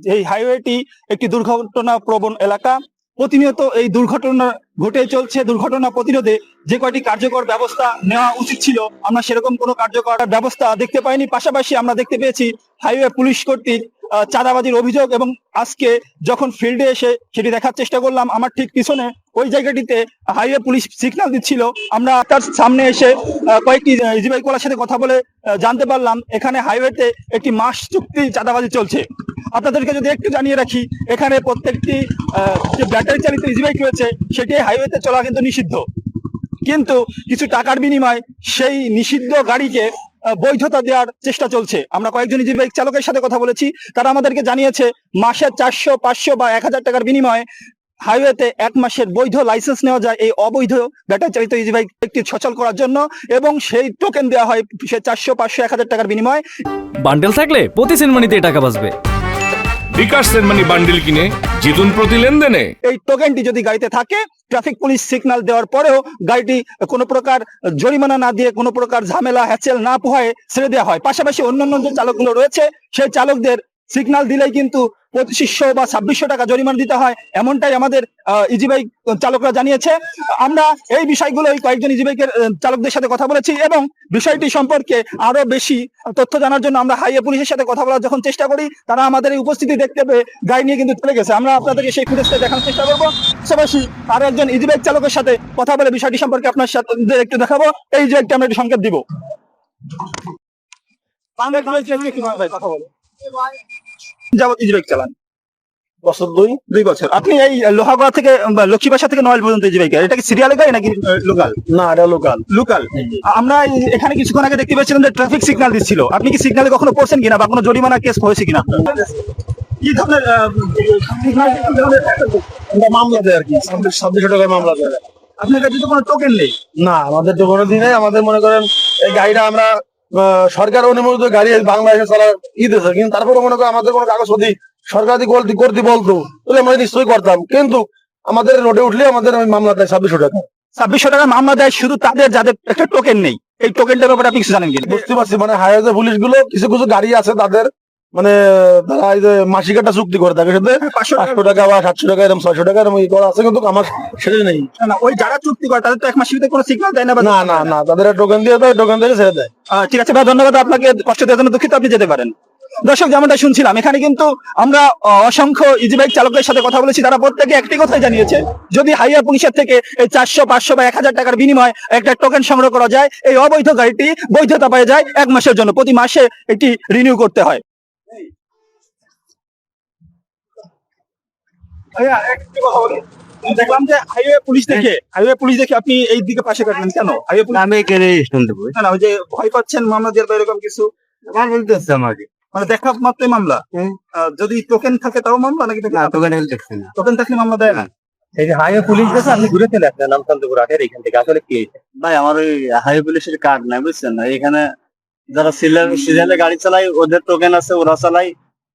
এই হাইওয়েটি একটি দুর্ঘটনা প্রবণ এলাকা। প্রতিনিয়ত এই দুর্ঘটনা ঘটে চলছে। দুর্ঘটনা প্রতিরোধে যে কয়টি কার্যকর ব্যবস্থা নেওয়া উচিত ছিল, আমরা সেরকম কোনো কার্যকর ব্যবস্থা দেখতে পাইনি। পাশাপাশি আমরা দেখতে পেয়েছি হাইওয়ে পুলিশ কর্তৃক চাঁদাবাজির অভিযোগ এবং আজকে যখন ফিল্ডে এসে সেটি দেখার চেষ্টা করলাম, আমার ঠিক পিছনে ওই জায়গাটিতে হাইওয়ে পুলিশ সিগন্যাল দিচ্ছিল। আমরা তার সামনে এসে কয়েকটি ইজিবাই কলার সাথে কথা বলে জানতে পারলাম এখানে হাইওয়েতে একটি মাস চুক্তি চাঁদাবাজি চলছে। আপনাদেরকে যদি একটু জানিয়ে রাখি, এখানে প্রত্যেকটি যে ব্যাটারি চালিত ইজিবাইক রয়েছে, সেটি হাইওয়েতে চলা কিন্তু নিষিদ্ধ। কিন্তু কিছু টাকার বিনিময়ে সেই নিষিদ্ধ গাড়িকে বৈধতা দেওয়ার চেষ্টা চলছে। আমরা কয়েকজন ইজি বাইক চালকের সাথে কথা বলেছি। তারা আমাদেরকে জানিয়েছে, মাসে চারশো, পাঁচশো বা এক হাজার টাকার বিনিময়ে হাইওয়েতে এক মাসের বৈধ লাইসেন্স নেওয়া যায়। এই অবৈধ ব্যাটারি চালিত ইজি বাইক একটি সচল করার জন্য এবং সেই টোকেন দেওয়া হয় সে চারশো পাঁচশো এক হাজার টাকার বিনিময়ে। বান্ডেল থাকলে প্রতি সিনেমানিতে টাকা বাঁচবে। বিকাশ সেনমানি বান্ডিল কিনে জিতুন প্রতি লেনদেনে। এই টোকেনটি যদি গাড়িতে থাকে ট্রাফিক পুলিশ সিগন্যাল দেওয়ার পরেও গাড়িটি কোনো প্রকার জরিমানা না দিয়ে কোনো প্রকার ঝামেলা হ্যাচেল না পোহায় ছেড়ে দেওয়া হয়। পাশাপাশি অন্যান্য যে চালকগুলো রয়েছে সেই চালকদের সিগন্যাল দিলেই কিন্তু পঁচিশশো বা ছাব্বিশশো টাকা জরিমানা দিতে হয়, এমনটাই আমাদের ইজি বাইক চালকরা জানিয়েছে। আমরা এই বিষয়গুলো কয়েকজন ইজি বাইকের চালকদের সাথে কথা বলেছি এবং বিষয়টি সম্পর্কে আরও বেশি তথ্য জানার জন্য আমরা হাইওয়ে পুলিশের সাথে কথা বলার যখন চেষ্টা করি, তারা আমাদের এই উপস্থিতি দেখতে পেয়ে গাড়ি নিয়ে কিন্তু চলে গেছে। আমরা আপনাদেরকে সেই ফুটেজটা দেখানোর চেষ্টা করব। পাশাপাশি আরও একজন ইজি বাইক চালকের সাথে কথা বলে বিষয়টি সম্পর্কে আপনার সাথে একটু দেখাবো। এই যে একটা আমরা একটু সংকেত দিব। যাবত ইজি বাইক চালান। বছর দুই? দুই বছর। আপনি এই লোহাগড়া থেকে বা লক্ষ্মীবাসা থেকে নয়েল পর্যন্ত ইজি বাইক এটা কি সিরিয়াল গাড়ি নাকি লোকাল না এটা লোকাল লোকাল আমরা এখানে কিছুক্ষণ আগে দেখতে পাচ্ছিলাম যে ট্রাফিক সিগন্যাল দিচ্ছিল। আপনি কি সিগন্যালে কখনো পড়ছেন কিনা বা কোনো জরিমানা কেস হয়েছে কিনা? কি ধরনের মামলা দেয় আর কি ছাব্বিশশো টাকায় মামলা দেয়। আপনার কাছে তো কোনো টোকেন নেই। না আমাদের তো কোনো দিনে আমাদের মনে করেন এই গাড়িটা আমরা সরকার অনুমোদিত গাড়ি বাংলাদেশে চলার ই দিয়েছে কিন্তু তারপরে মনে করো আমাদের কোনো কাগজপত্র সরকার যদি করতে করতে বলতো তাহলে আমরা নিশ্চয়ই করতাম। কিন্তু আমাদের রোডে উঠলে আমাদের মামলা দেয় ছাব্বিশশো টাকা। ছাব্বিশশো টাকা মামলা দেয় শুধু তাদের যাদের একটা টোকেন নেই। এই টোকেনটার ব্যাপারে আপনি কিছু জানেন বুঝতে পারছি মানে হাইওয়ে পুলিশগুলো কিছু কিছু গাড়ি আছে তাদের মানে তারা এই যে মাসিক একটা চুক্তি করে তাদের সাথে পাঁচশো টাকা। বা সাতশো টাকা এরকম ছয়শো টাকা এরকম করা আছে কিন্তু আমার সেটা নেই। না, ওই যারা চুক্তি করে তাদের তো এক মাসের ভিতরে কোনো সিগন্যাল দেয় না না না না তাদের টোকেন দিয়ে দেয় টোকেন দিয়ে ছেড়ে দেয়। ঠিক আছে ভাই ধন্যবাদ আপনাকে কষ্ট দেওয়ার জন্য দুঃখিত আপনি যেতে পারেন। দর্শক যেমনটা শুনছিলাম এখানে কিন্তু আমরা অসংখ্য ইজি বাইক চালকদের সাথে কথা বলেছি তারা প্রত্যেকে একটি কথাই জানিয়েছে যদি হাইওয়ে পুলিশের থেকে এই চারশো পাঁচশো বা এক হাজার টাকার বিনিময়ে একটা টোকেন সংগ্রহ করা যায় এই অবৈধ গাড়িটি বৈধতা পেয়ে যায় এক মাসের জন্য প্রতি মাসে এটি রিনিউ করতে হয়। ভাইয়া, একটু কথা বলি। দেখলাম যে হাইওয়ে পুলিশ দেখে হাইওয়ে পুলিশ দেখে আপনি এই দিকে পাশে কাটলেন কেন? হাইওয়ে পুলিশ আমি এখানে শুনতে পাই না না, ওই যে ভয় পাচ্ছেন মামলা দেওয়ার এরকম কিছু? আমার বলতেছে আমাকে। মানে দেখা মাত্রই মামলা? যদি টোকেন থাকে তাও মামলা নাকি না দেখছে না। টোকেন থাকলে মামলা দেয় না? এই যে হাইওয়ে পুলিশ গেছে আপনি ঘুরে চলে আসলেন নামকান্তপুর হাটের এখান থেকে। আসলে কি? ভাই আমার ওই হাইওয়ে পুলিশের কার্ড নাই বুঝছেন না? এখানে যারা সিরিয়াল সিরিয়ালে গাড়ি চালায় ওদের টোকেন আছে ওরা চালায়।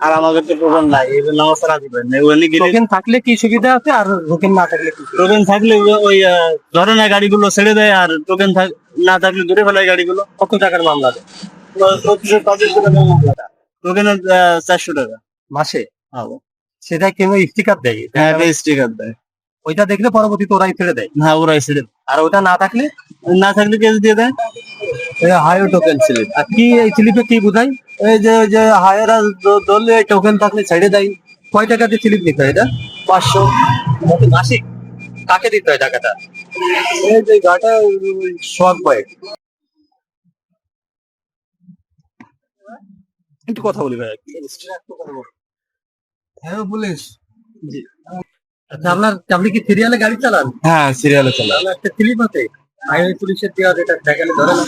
আর আমাদের তো টোকেন নাই এই জন্য আমার ছাড়া দিবেন ওখানে গেলে টোকেন থাকলে কি সুবিধা আছে আর টোকেন না থাকলে কি টোকেন থাকলে ওই ধরনের গাড়িগুলো ছেড়ে দেয় আর টোকেন না থাকলে দূরে ফেলায় গাড়িগুলো। কত টাকার মামলা? দেয় টোকেনের চারশো টাকা। মাসে? হ্যাঁ। সেটা কেউ স্টিকার দেয়? হ্যাঁ স্টিকার দেয়। ওইটা দেখলে পরবর্তীতে ওরাই ছেড়ে দেয়? হ্যাঁ ওরাই ছেড়ে দেয়। আর ওটা না থাকলে? না থাকলে কেস দিয়ে দেয়। হাইওয়ে টোকেন স্লিপ আর কি এই স্লিপে কি বোঝায়? এই যে ওই যে হায়ারা ধরলে টোকেন থাকলে ছেড়ে দেয়। কয় টাকা দিয়ে স্লিপ নিতে হয় এটা? পাঁচশো। মাসিক। কাকে দিতে হয় টাকাটা? এই যে গাটা সোয়াগ বয় একটু কথা বলি ভাই হ্যাঁ পুলিশ আচ্ছা আপনার আপনি কি সিরিয়ালে গাড়ি চালান? হ্যাঁ সিরিয়ালে চালান একটা স্লিপ আছে। হাইওয়ে পুলিশের দেওয়া যেটা দেখালে ধরে না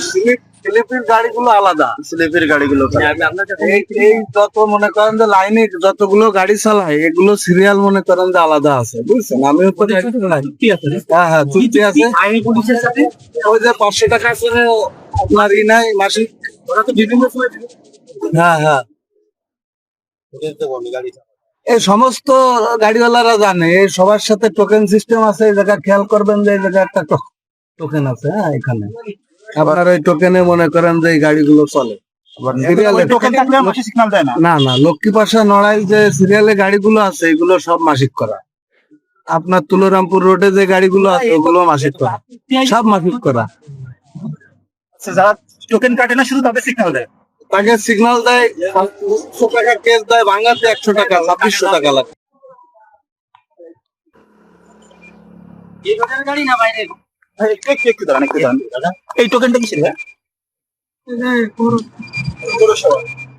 স্লিপের গাড়িগুলো আলাদা। স্লিপের গাড়িগুলো কাছে এই এই যত মনে করেন যে লাইনে যতগুলো গাড়ি চালায় এগুলো সিরিয়াল মনে করেন যে আলাদা আছে বুঝছেন? আমি উপরে হ্যাঁ হ্যাঁ চুক্তি আছে। হাইওয়ে পুলিশের সাথে? ওই যে পাঁচশো টাকা আছে আপনার ই নাই মাসিক। ওরা তো বিভিন্ন সময় হ্যাঁ হ্যাঁ। এই সমস্ত গাড়িওয়ালারা জানে সবার সাথে টোকেন সিস্টেম আছে এই জায়গা খেয়াল করবেন যে এই জায়গায় একটা টোকেন আছে হ্যাঁ এখানে। আপনার ওই টোকেনে মনে করেন যে এই গাড়িগুলো চলে। না। না না লক্ষ্মী পাশা নড়াই যে সিরিয়ালে গাড়িগুলো আছে এগুলো সব মাসিক করা। আপনার তুলরামপুর রোডে যে গাড়িগুলো আছে ওগুলো মাসিক করা। সব মাসিক করা। আচ্ছা, যারা টোকেন কাটে না শুধু তাদের সিগন্যাল দেয়। তাকে সিগন্যাল দেয় পাঁচশো টাকা কেস দেয় ভাঙাতে একশো টাকা ছাব্বিশশো টাকা লাগে। ভাই, একটু একটু একটু দাঁড়ান একটু দাঁড়ান এই টোকেনটা কিসের ভাই? পৌরসভা।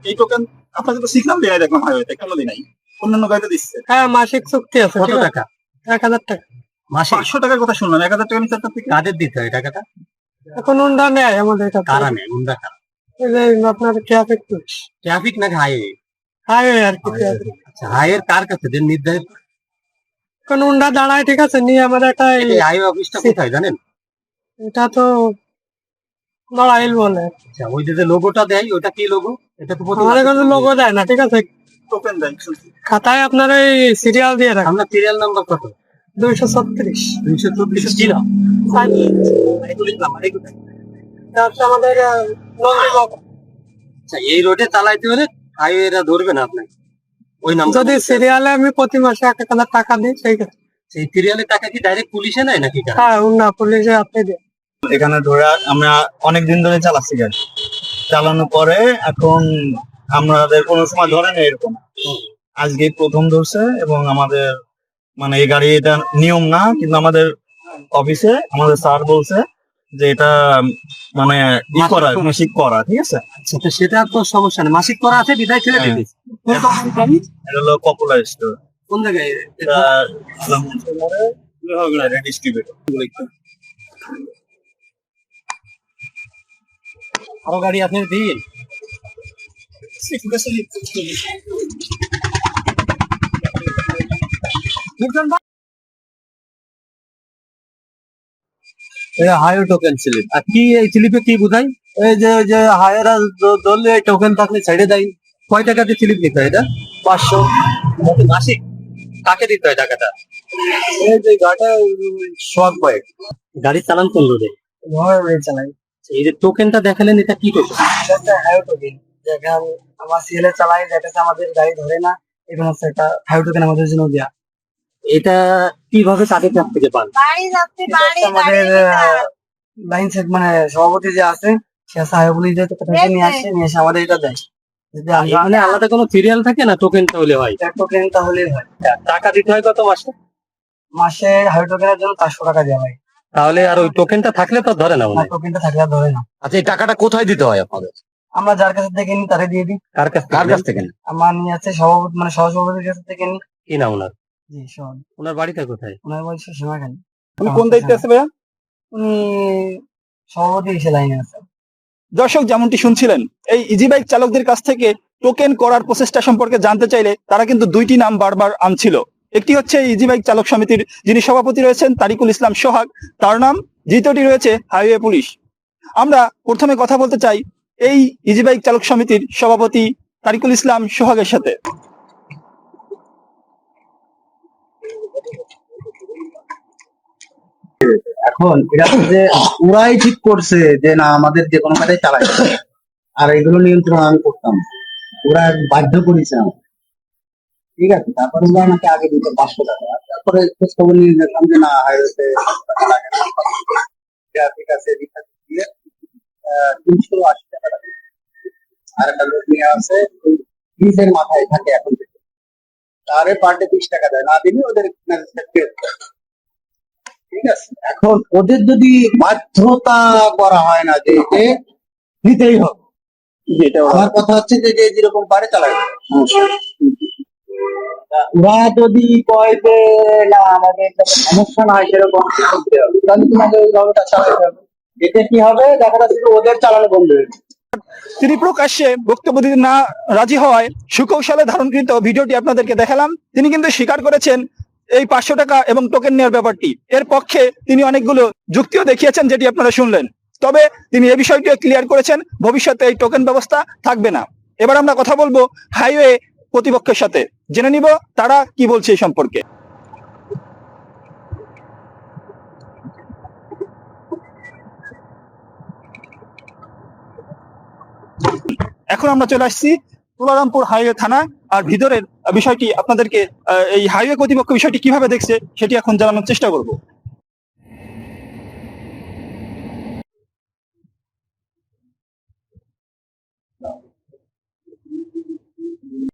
এই টোকেন আপনাকে তো সিগন্যাল দেয় দেখলাম হাইওয়েতে কেন দিই নাই? অন্যান্য গাড়িতে দিচ্ছে। হ্যাঁ মাসিক চুক্তি আছে কত টাকা? এক হাজার টাকা। মাসে পাঁচশো টাকার কথা শুনলাম এক হাজার টাকা নিচ্ছে আপনার থেকে কাদের দিতে হয় টাকাটা? এখন উন্ডা নেয় আমাদের কাছে কারা নেয়? উন্ডা কারা? এই আপনার traffic police. Traffic highway highway আর কি আচ্ছা কার কাছে? যে নির্ধারিত। কোন উন্ডা দাঁড়ায় ঠিক আছে নিয়ে আমাদের একটা হাইওয়ে অফিসটা কোথায় জানেন? এটা তো দাঁড়াইল বলে। আচ্ছা ওই যে লোগোটা দেয় ওটা কি লোগো এটা তো আমাদের কোনো লোগো দেয় না ঠিক আছে? টোকেন দেয় খাতায় আপনার এই সিরিয়াল দিয়ে রাখেন আপনার সিরিয়াল নাম্বার কত? দুইশো ছত্রিশ। দুইশো চব্বিশ ছিল আমাদের আচ্ছা এই রোডে চালাইতে হলে হাইওয়েরা ধরবে না আপনাকে? ওই নাম যদি সিরিয়ালে আমি প্রতি মাসে এক হাজার টাকা দিই সেই সেই সিরিয়ালের টাকা কি ডাইরেক্ট পুলিশে নেয় নাকি হ্যাঁ না পুলিশে আপনি দেন। এখানে ধরে আমরা অনেক দিন ধরে চালাচ্ছি গাড়ি চালানোর পরে এখন আমাদের কোনো সময় ধরে নেই এরকম। আজকে প্রথম ধরছে এবং আমাদের মানে এই গাড়ি এটা নিয়ম না কিন্তু আমাদের অফিসে আমাদের স্যার বলছে যে এটা মানে ই করা মাসিক করা ঠিক আছে? আচ্ছা সেটা তো সমস্যা নেই। মাসিক করা আছে বিদায় ছেড়ে হ্যাঁ। দিতে এটা হলো পপুলার স্টোর কোন জায়গায়? এটা ডিস্ট্রিবিউটর আরও গাড়ি আপনি কি এই কি এই যে যে টোকেন থাকলে ছেড়ে দেয়। কয় হয় এটা? পাঁচশো। কাকে দিতে হয় টাকাটা? এই যে গাড়িটা গাড়ি চালান কোন রোডে? চালাই। এই যে টোকেনটা দেখালেন এটা কি টোকেন এটা হাইও টোকেন যেখানে আমার সিএলএ চালাই যেটাতে আমাদের গাড়ি ধরে না এরকম হচ্ছে একটা হাইও টোকেন আমাদের জন্য দেয়া। এটা কীভাবে কাদের কাছ থেকে পান বাড়ি যাচ্ছে বাড়ি আমাদের লাইন সেট মানে সভাপতি যে আছে সে সাহেব বলি যে টোকেনটা নিয়ে আসে নিয়ে এসে আমাদের এটা দেয়। মানে আলাদা কোনো সিরিয়াল থাকে না টোকেনটা হলে হয়? টোকেন তাহলে হয়। টাকা দিতে হয় কত মাসে? মাসে হাইও টোকেনের জন্য চারশো টাকা দেওয়া হয়। তাহলে আর ওই টোকেনটা থাকলে তো ধরে না মনে হয়। টোকেনটা থাকলে আর ধরে না। আচ্ছা এই টাকাটা কোথায় দিতে হয় আপনাদের? আমরা যার কাছে থেকে নিই তারে দিয়ে দিই। কার কাছ কার কাছ থেকে নেন? আমার নিয়ে আছে সভাপতি মানে সহসভাপতির কাছে থেকে নিই। কি না ওনার? জি সব ওনার বাড়িটা কোথায়? ওনার বয়স সীমাখানি উনি কোন দায়িত্বে আছে ভাইয়া? উনি সভাপতি হিসেবে লাইনে আছে। দর্শক যেমনটি শুনছিলেন এই ইজি বাইক চালকদের কাছ থেকে টোকেন করার প্রচেষ্টা সম্পর্কে জানতে চাইলে তারা কিন্তু দুইটি নাম বারবার আনছিল। একটি হচ্ছে ইজি বাইক চালক সমিতির যিনি সভাপতি রয়েছেন তারিকুল ইসলাম সোহাগ। তার নাম। দ্বিতীয়টি রয়েছে হাইওয়ে পুলিশ। আমরা প্রথমে কথা বলতে চাই এই ইজি বাইক চালক সমিতির সভাপতি তারিকুল ইসলাম সোহাগের সাথে। এখন এটা যে ওরাই ঠিক করছে যে না, আমাদের যে কোনো কাজে চালাই আর এগুলো নিয়ন্ত্রণ আমি করতাম। ওরা বাধ্য করেছে আমাকে। ঠিক আছে তারপরে ওরা আমাকে আগে দিত পাঁচশো টাকা। তারপরে খোঁজ খবর নিয়ে দেখলাম যে না হাইওয়েতে ঠিক আছে দিয়ে তিনশো আশি টাকা আর একটা লোক নিয়ে আসে ব্রিজের মাথায় থাকে এখন থেকে। তারে পার ডে বিশ টাকা দেয় না দিলে ওদের। ঠিক আছে এখন ওদের যদি বাধ্যতা করা হয় না যে নিতেই হবে। আমার কথা হচ্ছে যে যে যেরকম পারে চালাবে সমস্যা ওরা যদি কয় যে, না, আমাদের সমস্যা না সেরকম তাহলে তোমাদের ওইভাবে চালাতে হবে এতে কি হবে? দেখা যাচ্ছে ওদের চালানো বন্ধ হয়ে তিনি প্রকাশ্যে বক্তব্য দিতে না রাজি হওয়ায় সুকৌশলে ধারণকৃত ভিডিওটি আপনাদেরকে দেখালাম। তিনি কিন্তু স্বীকার করেছেন এই পাঁচশো টাকা এবং টোকেন নেওয়ার ব্যাপারটি। এর পক্ষে তিনি অনেকগুলো যুক্তিও দেখিয়েছেন যেটি আপনারা শুনলেন। তবে তিনি এই বিষয়টিও ক্লিয়ার করেছেন, ভবিষ্যতে এই টোকেন ব্যবস্থা থাকবে না। এবার আমরা কথা বলব হাইওয়ে প্রতিপক্ষের সাথে। জেনে নিব তারা কি বলছে এই সম্পর্কে। এখন আমরা চলে আসছি তুলারামপুর হাইওয়ে থানা, আর ভিতরের বিষয়টি আপনাদেরকে এই হাইওয়ে কর্তৃপক্ষ বিষয়টি কীভাবে দেখছে সেটি এখন জানানোর চেষ্টা করব।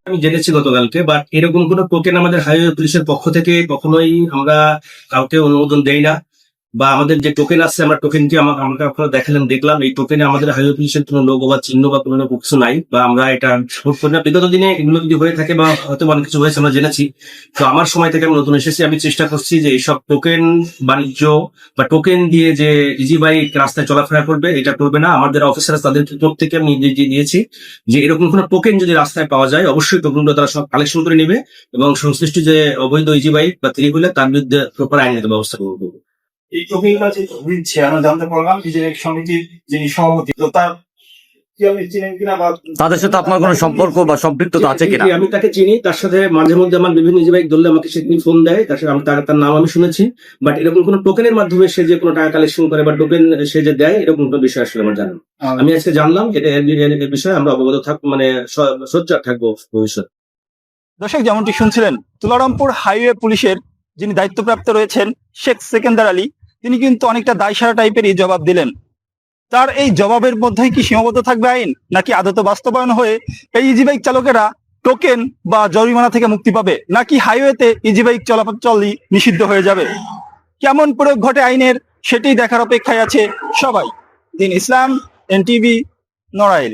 আমি জেনেছি গতকালকে বাট এরকম কোন টোকেন আমাদের হাইওয়ে পুলিশের পক্ষ থেকে কখনোই আমরা কাউকে অনুমোদন দেই না। বা আমাদের যে টোকেন আছে, আমরা টোকেনটি আমাকে আমাকে আপনারা দেখালেন, দেখলাম। এই টোকেনে আমাদের হাইওয়ে পুলিশের কোনো লোগো বা চিহ্ন বা কোনো কিছু নাই বা আমরা এটা করি না। বিগত দিনে এগুলো যদি হয়ে থাকে বা হয়তো অনেক কিছু হয়েছে, আমরা জেনেছি। তো আমার সময় থেকে আমি নতুন এসেছি। আমি চেষ্টা করছি যে এইসব টোকেন বাণিজ্য বা টোকেন দিয়ে যে ইজি বাইক রাস্তায় চলাফেরা করবে, এটা করবে না। আমাদের অফিসার তাদের থেকে আমি দিয়েছি যে এরকম কোনো টোকেন যদি রাস্তায় পাওয়া যায়, অবশ্যই টোকেনগুলো তারা সব কালেকশন করে নেবে এবং সংশ্লিষ্ট যে অবৈধ ইজি বাইক বা হুইলার তার বিরুদ্ধে প্রপার আইনের ব্যবস্থা করব। এই টোকেনটা যে দিচ্ছে আমরা জানতে পারলাম যে সমিতির যিনি সভাপতি তো তার কি আপনি চিনেন কিনা বা তাদের সাথে আপনার কোনো সম্পর্ক বা সম্পৃক্ততা আছে কিনা? আমি তাকে চিনি তার সাথে মাঝে মধ্যে আমার বিভিন্ন ইজি বাইক ধরলে আমাকে সেদিন ফোন দেয় তার সাথে আমি তার তার নাম আমি শুনেছি বাট এরকম কোনো টোকেনের মাধ্যমে সে যে কোনো টাকা কালেকশন করে বা টোকেন সে যে দেয় এরকম কোনো বিষয় আসলে আমার জানা আমি আজকে জানলাম এটা এর বিষয়ে আমরা অবগত থাকব মানে সোচ্চার থাকব ভবিষ্যৎ দর্শক যেমনটি শুনছিলেন তুলারামপুর হাইওয়ে পুলিশের যিনি দায়িত্বপ্রাপ্ত রয়েছেন শেখ সেকেন্দার আলী, তিনি কিন্তু অনেকটা দায়সারা টাইপেরই জবাব দিলেন। তার এই জবাবের মধ্যেই কি সীমাবদ্ধ থাকবে আইন, নাকি আদত বাস্তবায়ন হয়ে এই ইজি বাইক চালকেরা টোকেন বা জরিমানা থেকে মুক্তি পাবে, নাকি হাইওয়েতে ইজি বাইক চলাচলই নিষিদ্ধ হয়ে যাবে? কেমন প্রয়োগ ঘটে আইনের, সেটি দেখার অপেক্ষায় আছে সবাই। দিন ইসলাম, এনটিভি, নড়াইল।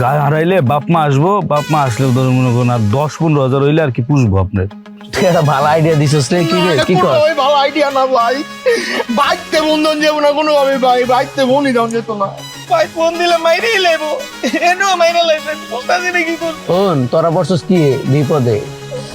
গা হারাইলে বাপ মা আসব বাপ মা আসলে ধরো মনে করুন আর দশ পনেরো হাজার হইলে আর কি পুষবো আপনার। তুই একটা ভালো আইডিয়া দিছিস রে কি রে কি কর? ওই ভালো আইডিয়া না ভাই। বাইতে বন্ধন যাব না কোনো ভাবে ভাই বাইকতে বনি দাও যেত না। ভাই ফোন দিলে মাইরে লেবো। এনো মাইরে লাইছে বলতাছি না কি করব শোন তোরা বসছিস কি বিপদে?